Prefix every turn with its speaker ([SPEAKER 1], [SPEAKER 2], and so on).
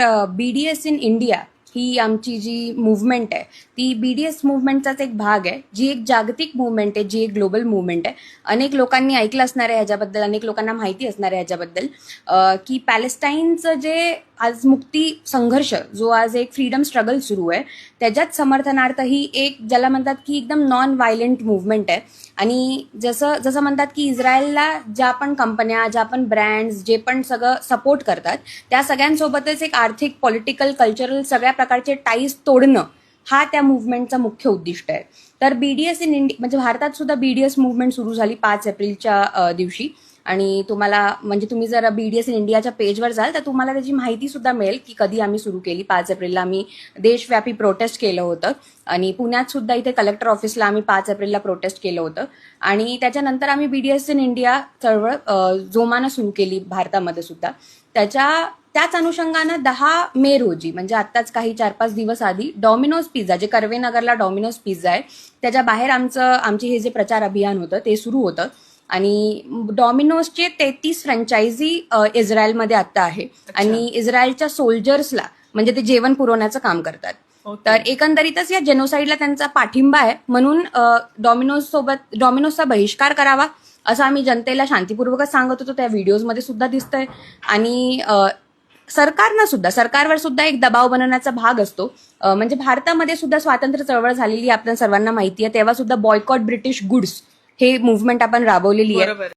[SPEAKER 1] B D S in India ही आमची जी movement आहे ती बी डी एस मुवमेंटचाच एक भाग आहे जी एक जागतिक मुवमेंट आहे जी एक ग्लोबल मुवमेंट आहे. अनेक लोकांनी ऐकलं असणार आहे ह्याच्याबद्दल अनेक लोकांना माहिती असणार आहे ह्याच्याबद्दल की पॅलेस्टाईनचं जे आज मुक्ती संघर्ष जो आज एक फ्रीडम स्ट्रगल सुरू आहे त्याच्याच समर्थनार्थ ही एक ज्याला म्हणतात की एकदम नॉन व्हायलंट मुवमेंट आहे. आणि जसं जसं म्हणतात की इस्रायलला ज्या पण कंपन्या ज्या पण ब्रँड्स जे पण सगळं सपोर्ट करतात त्या सगळ्यांसोबतच एक आर्थिक पॉलिटिकल कल्चरल सगळ्या प्रकारचे टाईज तोडणं हा त्या मुवमेंटचा मुख्य उद्दिष्ट आहे. तर बीडीएस इन इंडिया म्हणजे भारतात सुद्धा बीडीएस मुवमेंट सुरू झाली पाच एप्रिलच्या दिवशी. आणि तुम्हाला म्हणजे तुम्ही जर बी डी एस इन इंडियाच्या पेजवर जाल तर तुम्हाला त्याची माहिती सुद्धा मिळेल की कधी आम्ही सुरू केली. पाच एप्रिलला आम्ही देशव्यापी प्रोटेस्ट केलं होतं. आणि पुण्यात सुद्धा इथे कलेक्टर ऑफिसला आम्ही पाच एप्रिलला प्रोटेस्ट केलं होतं. आणि त्याच्यानंतर आम्ही B D S in India चळवळ जोमानं सुरू केली भारतामध्ये सुद्धा. त्याच्या त्याच अनुषंगानं दहा मे रोजी म्हणजे आत्ताच काही चार पाच दिवस आधी डॉमिनोज पिझ्झा जे कर्वेनगरला डॉमिनोज पिझ्झा आहे त्याच्या बाहेर आमचं आमचे हे जे प्रचार अभियान होतं ते सुरू होतं. आणि डॉमिनोजचे तेहतीस फ्रँचायझी इस्रायलमध्ये आत्ता आहे. आणि इस्रायलच्या सोल्जर्सला म्हणजे ते जेवण पुरवण्याचं काम करतात. तर एकंदरीतच या जेनोसाईडला त्यांचा पाठिंबा आहे. म्हणून डॉमिनोज सोबत डॉमिनोजचा बहिष्कार करावा असं आम्ही जनतेला शांतीपूर्वकच सांगत होतो. त्या व्हिडिओजमध्ये सुद्धा दिसतंय. आणि सरकारनं सुद्धा सरकारवर सुद्धा एक दबाव बनवण्याचा भाग असतो. म्हणजे भारतामध्ये सुद्धा स्वातंत्र्य चळवळ झालेली आपल्या सर्वांना माहिती आहे. तेव्हा सुद्धा बॉयकॉट ब्रिटिश गुड्स हे मुव्हमेंट आपण राबवलेली आहे.